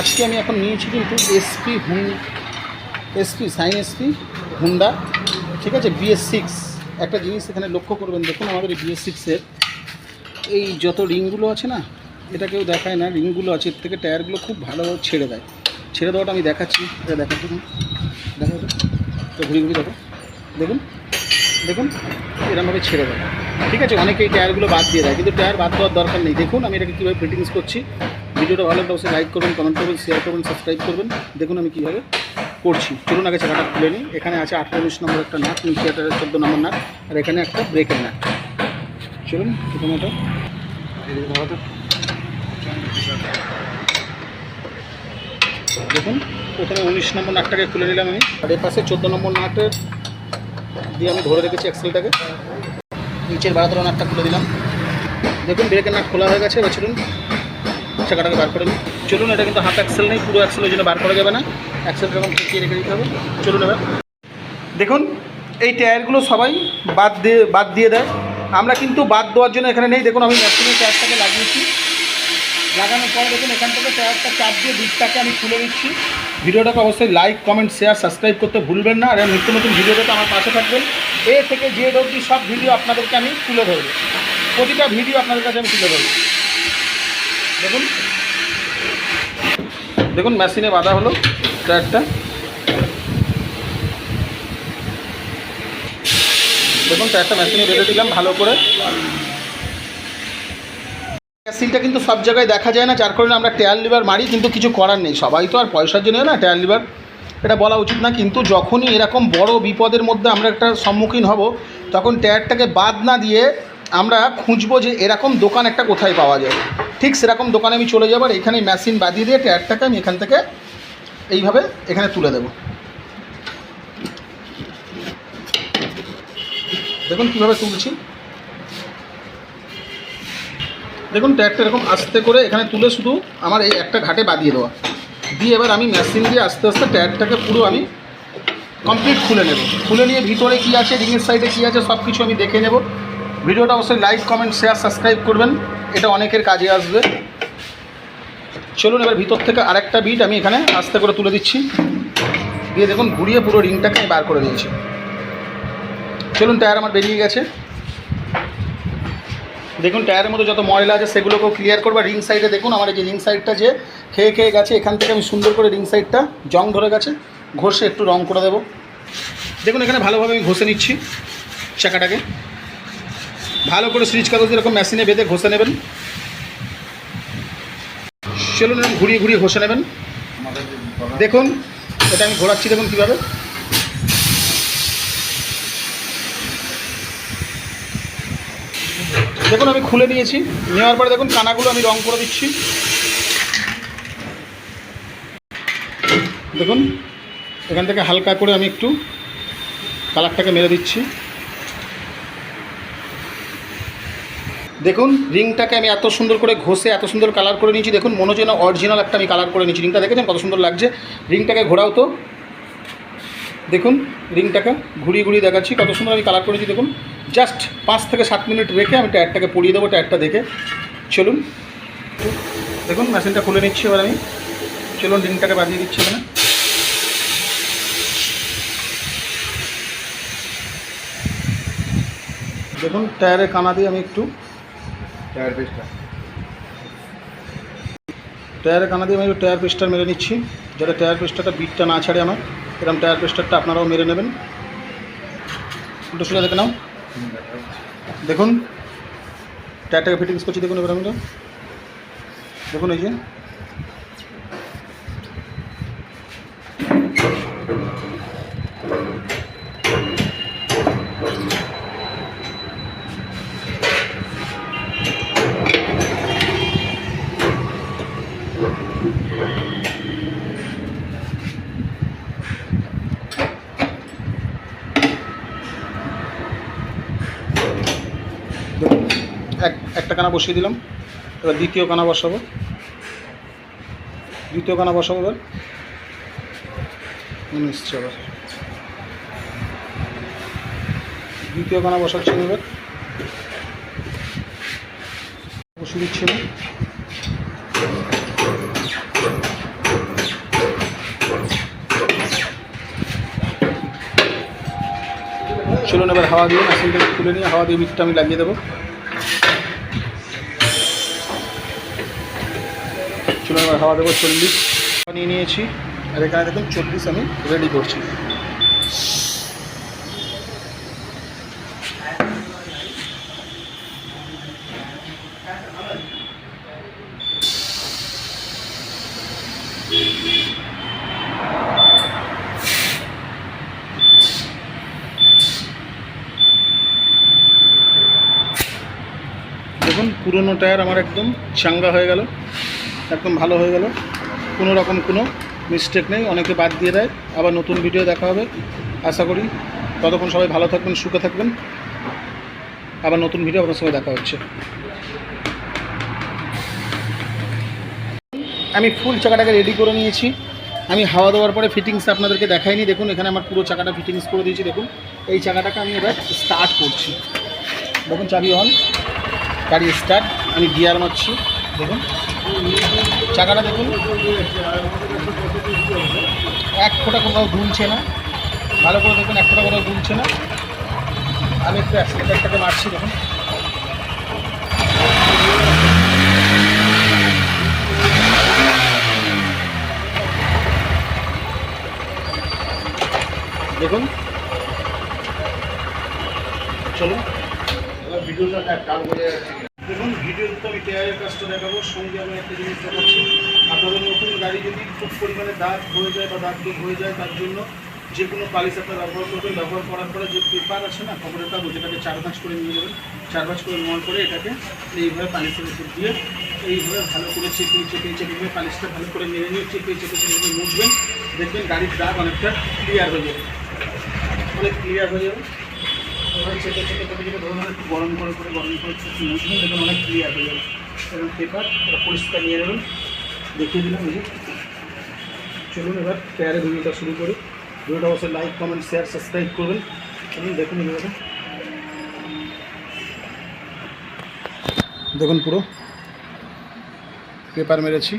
আজকে আমি এখন নিয়েছি কিন্তু এসপি হুন এসপি সাইন এসপি হুন্ডা ঠিক আছে বিএস সিক্স একটা জিনিস এখানে লক্ষ্য করবেন, দেখুন আমাদের এই বিএস সিক্সের এই যত রিংগুলো আছে না, এটা কেউ দেখায় না, রিংগুলো আছে, এর থেকে টায়ারগুলো খুব ভালোভাবে ছেড়ে দেয়। ছেড়ে দেওয়াটা আমি দেখাচ্ছি, এটা দেখার জন্য দেখো তো ঘুরে ঘুরে দেখো, দেখুন দেখুন, এরমভাবে ছেড়ে দেয়। ঠিক আছে, অনেকে এই টায়ারগুলো বাদ দিয়ে দেয়, কিন্তু টায়ার বাদ দেওয়ার দরকার নেই। দেখুন আমি এটাকে কীভাবে ফিটিংস করছি। ভিডিওটা ভালো লাগলে অবশ্যই লাইক করবেন কমেন্ট করবেন শেয়ার করবেন সাবস্ক্রাইব করবেন। দেখুন আমি কীভাবে করছি। চলুন আগে চাকাটা খুলে নিই। এখানে আছে উনিশ নম্বর একটা নাট, নিচে একটা চোদ্দ নম্বর নাট, আর এখানে একটা ব্রেকের নাট। চলুন, প্রথমে এটা দেখুন, প্রথমে উনিশ নম্বর নাটটাকে খুলে নিলাম আমি। আর এর পাশে চোদ্দ নম্বর নাটের দিয়ে আমি ধরে রেখেছি এক্সেলটাকে নিচের বারোতলা নাটটা খুলে দিলাম। দেখুন ব্রেকের নাট খোলা হয়ে গেছে। এবার চলুন চাকাটাকে বার করে চলুন, এটা কিন্তু হাফ অ্যাক্সেল নেই, পুরো অ্যাক্সেলের জন্য বার করা যাবে না। অ্যাক্সেলটা এরকম টিকিয়ে রেখে দিতে হবে। চলুন এবার। দেখুন, এই টায়ারগুলো সবাই বাদ দিয়ে বাদ দিয়ে দেয়। আমরা কিন্তু বাদ দেওয়ার জন্য এখানে নেই। দেখুন, আমি মেশিনের টায়ারটাকে লাগিয়েছি। লাগানোর পরে দেখুন, এখান থেকে টায়ারটা চাপ দিয়ে দিকটাকে আমি খুলে নিচ্ছি। ভিডিওটাকে অবশ্যই লাইক কমেন্ট শেয়ার সাবস্ক্রাইব করতে ভুলবেন না। আর নিত্য নতুন ভিডিওটাতে আমার পাশে থাকবেন। এ থেকে যে অবধি সব ভিডিও আপনাদেরকে আমি তুলে ধরবো। প্রতিটা ভিডিও আপনাদের কাছে আমি তুলে ধরবো। দেখুন। দেখুন মেশিনে বাঁধা হলো টায়ারটা দেখুন টায়ারটা মেশিনে বেঁধে দিলাম ভালো করে। সিলটা কিন্তু সব জায়গায় দেখা যায় না, যার কারণে আমরা টায়ার লিভার মারি, কিন্তু কিছু করার নেই। সবাই তো আর পয়সার জন্য না টায়ার লিভার এটা বলা উচিত না, কিন্তু যখনই এরকম বড় বিপদের মধ্যে আমরা একটা সম্মুখীন হব, তখন টায়ারটাকে বাদ না দিয়ে আমরা খুঁজবো যে এরকম দোকান একটা কোথায় পাওয়া যায়। ঠিক সেরকম দোকানে আমি চলে যাবার এখানে মেশিন বাদিয়ে দিয়ে টায়ারটাকে আমি এখান থেকে এইভাবে এখানে তুলে দেব। দেখুন কীভাবে তুলছি। দেখুন ট্যাগটা এরকম আস্তে করে এখানে তুলে শুধু আমার এই একটা ঘাটে বাঁধিয়ে দেওয়া। দিয়ে এবার আমি মেশিন দিয়ে আস্তে আস্তে ট্যাগটাকে পুরো আমি কমপ্লিট খুলে নেব। খুলে নিয়ে ভিতরে কী আছে রিংয়ের সাইডে কী আছে সব কিছু আমি দেখে নেব। ভিডিওটা অবশ্যই লাইক কমেন্ট শেয়ার সাবস্ক্রাইব করবেন। এটা অনেকের কাজে আসবে। চলুন এবার ভিতর থেকে আরেকটা বিট আমি এখানে আস্তে করে তুলে দিচ্ছি। দিয়ে দেখুন, ঘুরিয়ে পুরো রিংটাকে আমি বার করে দিয়েছি। চলুন টায়ার আমার বেরিয়ে গেছে। দেখুন টায়ারের মধ্যে যত ময়লা আছে, সেগুলোকেও ক্লিয়ার করব। রিং সাইডে দেখুন, আমার এই যে রিং সাইডটা যে খেয়ে খেয়ে গেছে, এখান থেকে আমি সুন্দর করে রিং সাইডটা জং ধরে গেছে। ঘষে একটু রং করে দেবো। দেখুন, এখানে ভালোভাবে আমি ঘষে নিচ্ছি চাকাটাকে। ভালো করে সুইচ কাগজ এরকম মেশিনে বেঁধে ঘষে নেবেন। চলুন ঘুরিয়ে ঘুরিয়ে ঘষে নেবেন। দেখুন, এটা আমি ঘোরাচ্ছি, দেখুন কীভাবে। দেখুন, আমি খুলে নিয়েছি। নেওয়ার পরে দেখুন, কানাগুলো আমি রং করে দিচ্ছি। দেখুন, এখান থেকে হালকা করে আমি একটু কালারটাকে মেরে দিচ্ছি। দেখুন, রিংটাকে আমি এত সুন্দর করে ঘষে, এত সুন্দর কালার করে নিয়েছি। দেখুন, মনে হচ্ছে না অরিজিনাল একটা আমি কালার করে নিয়েছি। রিংটা দেখেছেন? কত সুন্দর লাগছে। রিংটাকে ঘোরাও তো। দেখুন, রিংটাকে ঘুরিয়ে ঘুরিয়ে দেখাচ্ছি। কত সুন্দর আমি কালার করেছি, দেখুন। জাস্ট পাঁচ থেকে সাত মিনিট রেখে আমি টায়ারটাকে পরিয়ে দেবো টায়ারটা দেখে। চলুন। দেখুন মেশিনটা খুলে নিচ্ছি এবার আমি। চলুন, রিংটাকে বাজিয়ে দিচ্ছি এখানে। দেখুন টায়ারের কানা দিয়ে আমি একটু টায়ার পিসটা টায়ারের কানা দিয়ে আমি টায়ার পিসটা মেরে নিচ্ছি। যাতে টায়ার পেস্টারটা বিটটা না ছাড়ে আমার। এরকম টায়ার পেস্টারটা আপনারাও মেরে নেবেন। দেখে নাও। দেখুন। টায়ারটাকে ফিটিংস করছি। দেখুন এবার আমরা। দেখুন এই যে। একটা কানা বসিয়ে দিলাম। এবার দ্বিতীয় কানা বসাবো। দ্বিতীয় কানা বসাবো এবার। এসছে আবার দ্বিতীয় কানা বসাচ্ছি এবার। বসিয়ে দিচ্ছি চলুন এবার হাওয়া দিয়ে মেশিনটাকে তুলে নিয়ে হাওয়া দিয়ে বিটটা আমি লাগিয়ে দেবো। চলুন এবার হাওয়া দেবো চল্লিশ। নিয়ে নিয়েছি। আর এখানে দেখুন চল্লিশ আমি রেডি করছি। দেখুন, পুরনো টায়ার আমার একদম চাঙ্গা হয়ে গেল, একদম ভালো হয়ে গেল। কোনো রকম কোনো মিস্টেক নেই, অনেকে বাদ দিয়ে দেয়। আবার নতুন ভিডিও দেখা হবে, আশা করি। ততক্ষণ সবাই ভালো থাকবেন, সুখে থাকবেন। আবার নতুন ভিডিও আপনার সঙ্গে দেখা হচ্ছে। আমি ফুল চাকাটাকে রেডি করে নিয়েছি। আমি হাওয়া দেওয়ার পরে ফিটিংস আপনাদেরকে দেখাইনি। দেখুন, এখানে আমার পুরো চাকাটা ফিটিংস করে দিয়েছি। দেখুন, এই চাকাটাকে আমি এবার স্টার্ট করছি। দেখুন, চাবি অন গাড়ি স্টার্ট আমি গিয়ার মারছি দেখুন। চাকাটা দেখুন। এক ফোঁটা কোথাও দুলছে না। ভালো করে দেখুন, এক ফোঁটা কোথাও দুলছে না। আমি একটু অ্যাক্সিডেন্টটাকে মারছি, দেখুন। দেখুন। চলুন। ভিডিওটা করে যাচ্ছে দেখুন ভিডিওতে আমি টায়ারের কাজটা দেখাবো, সঙ্গে আমি একটা জিনিস দেখাচ্ছি। আপনাদের নতুন গাড়ি যদি খুব পরিমাণে দাগ হয়ে যায় বা দাগ হয়ে যায়, তার জন্য যে কোনো পালিশ আপনার ব্যবহার করবেন। ব্যবহার করার পরে যে পেপার আছে না, খবরের কাগজ, এটাকে চার ভাঁজ করে নিয়ে যাবেন চার ভাঁজ করে নেওয়ার পরে এটাকে এইভাবে পালিশের উপর দিয়ে এইভাবে ভালো করে চেপে চেপে চেপে চেপে পালিশটা ভালো করে মেরে নিয়ে চেপে চেপে চেপে চেপে মুছবেন। দেখবেন গাড়ির দাগ অনেকটা ক্লিয়ার হয়ে যাবে। অনেক ক্লিয়ার হয়ে যাবে। ধরুন গরম করে গরম করে অনেক ক্লিয়ার হয়ে যাবে। পেপার পরিষ্কার নিয়ে চলুন এবার টায়ারে ভিডিওটা শুরু করি। ভিডিওটা অবশ্যই লাইক কমেন্ট শেয়ার সাবস্ক্রাইব করবেন। এবং দেখুন দেখুন পুরো। পেপার মেরেছি।